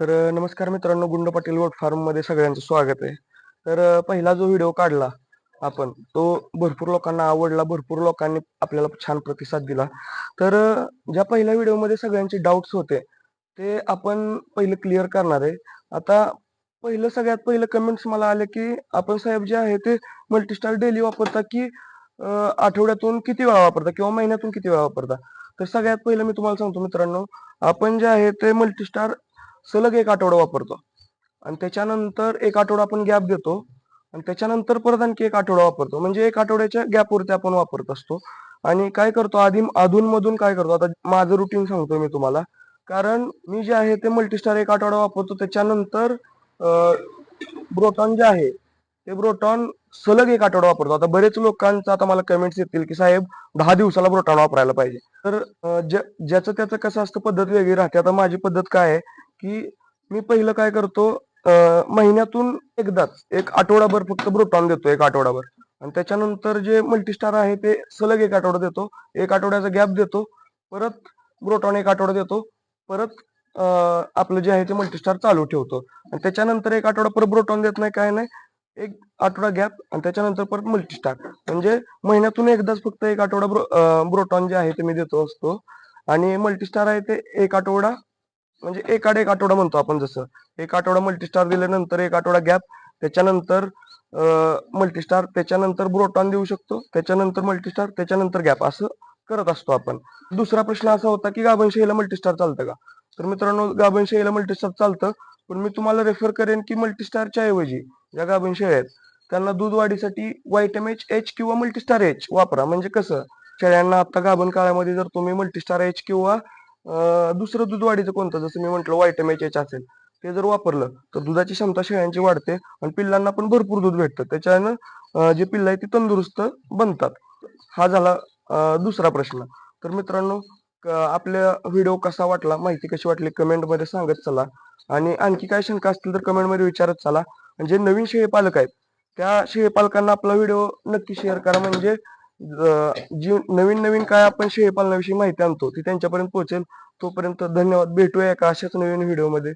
तर नमस्कार मित्रांनो गुंड पाटील गोट फार्ममध्ये सगळ्यांचं स्वागत आहे. तर पहिला जो व्हिडिओ काढला आपण तो भरपूर लोकांना आवडला भरपूर लोकांनी आपल्याला छान प्रतिसाद दिला. तर ज्या पहिल्या व्हिडिओमध्ये सगळ्यांचे डाऊट्स होते ते आपण पहिलं क्लिअर करणार आहे. आता पहिलं सगळ्यात पहिलं कमेंट्स मला आले की आपण साहेब जे आहे ते मल्टीस्टार डेली वापरता की आठवड्यातून किती वेळा वापरता किंवा महिन्यातून किती वेळा वापरता? तर सगळ्यात पहिलं मी तुम्हाला सांगतो मित्रांनो आपण जे आहे ते मल्टीस्टार सलग एक आठवडा वापरतो. आणि त्याच्यानंतर एक आठवडा आपण गॅप देतो आणि त्याच्यानंतर परत आणखी एक आठवडा वापरतो. म्हणजे एक आठवड्याच्या गॅपवरती आपण वापरत असतो. आणि काय करतो? आधी अधून मधून काय करतो? आता माझं रुटीन सांगतो मी तुम्हाला. कारण मी जे आहे ते मल्टीस्टार एक आठवडा वापरतो. त्याच्यानंतर ब्रोटॉन जे आहे ते ब्रोटॉन सलग एक आठवडा वापरतो. आता बरेच लोकांचा आता मला कमेंट्स येतील की साहेब दहा दिवसाला ब्रोटॉन वापरायला पाहिजे. तर ज्याचं त्याचं कसं असतं पद्धत वेगळी राहते. आता माझी पद्धत काय आहे? की मी पहिलं काय करतो महिन्यातून एकदाच एक आठवडाभर फक्त ब्रोटॉन देतो एक आठवडाभर. आणि त्याच्यानंतर जे मल्टीस्टार आहे ते सलग एक आठवडा देतो. एक आठवड्याचा गॅप देतो. परत ब्रोटॉन एक आठवडा देतो. परत आपलं जे आहे ते मल्टीस्टार चालू ठेवतो. आणि त्याच्यानंतर एक आठवडा परत ब्रोटॉन देत नाही काय नाही. एक आठवडा गॅप आणि त्याच्यानंतर परत मल्टीस्टार म्हणजे महिन्यातून एकदाच फक्त एक आठवडा ब्रो ब्रोटॉन जे आहे ते मी देतो असतो. आणि मल्टीस्टार आहे ते एक आठवडा म्हणजे एक आड एक आठवडा म्हणतो आपण जसं. एक आठवडा मल्टीस्टार दिल्यानंतर एक आठवडा गॅप त्याच्यानंतर मल्टीस्टार त्याच्यानंतर ब्रोटॉन देऊ शकतो. त्याच्यानंतर मल्टीस्टार त्याच्यानंतर गॅप असं करत असतो आपण. दुसरा प्रश्न असा होता की गाभनशाहीला मल्टीस्टार चालतं का? तर मित्रांनो गाभण मल्टीस्टार चालतं पण मी तुम्हाला रेफर करेन की मल्टीस्टारच्या ऐवजी ज्या गाभण शेळ्या आहेत त्यांना दूध वाढीसाठी व्हायटम एच एच किंवा मल्टीस्टार एच वापरा. म्हणजे कसं? शेळ्यांना आता गाभण काळामध्ये जर तुम्ही मल्टीस्टार एच किंवा दुसरं दूध वाढीचं कोणतं? जसं मी म्हंटल व्हायटम एच असेल. ते जर वापरलं तर दुधाची क्षमता शेळ्यांची वाढते आणि पिल्लांना पण भरपूर दूध भेटतं. त्याच्यानं जे पिल्ल आहे ती तंदुरुस्त बनतात. हा झाला दुसरा प्रश्न. तर मित्रांनो आपल्या व्हिडिओ कसा वाटला माहिती कशी वाटली कमेंटमध्ये सांगत चला. आणि आणखी काय शंका असतील तर कमेंटमध्ये विचारत चला. आणि जे नवीन शेळी पालक आहेत त्या शेळी पालकांना आपला व्हिडिओ नक्की शेअर करा. म्हणजे जी नवीन नवीन काय आपण शेळी पालनाविषयी माहिती आणतो ती त्यांच्यापर्यंत पोहोचेल. तोपर्यंत धन्यवाद. भेटूया एका अशाच नवीन व्हिडिओमध्ये.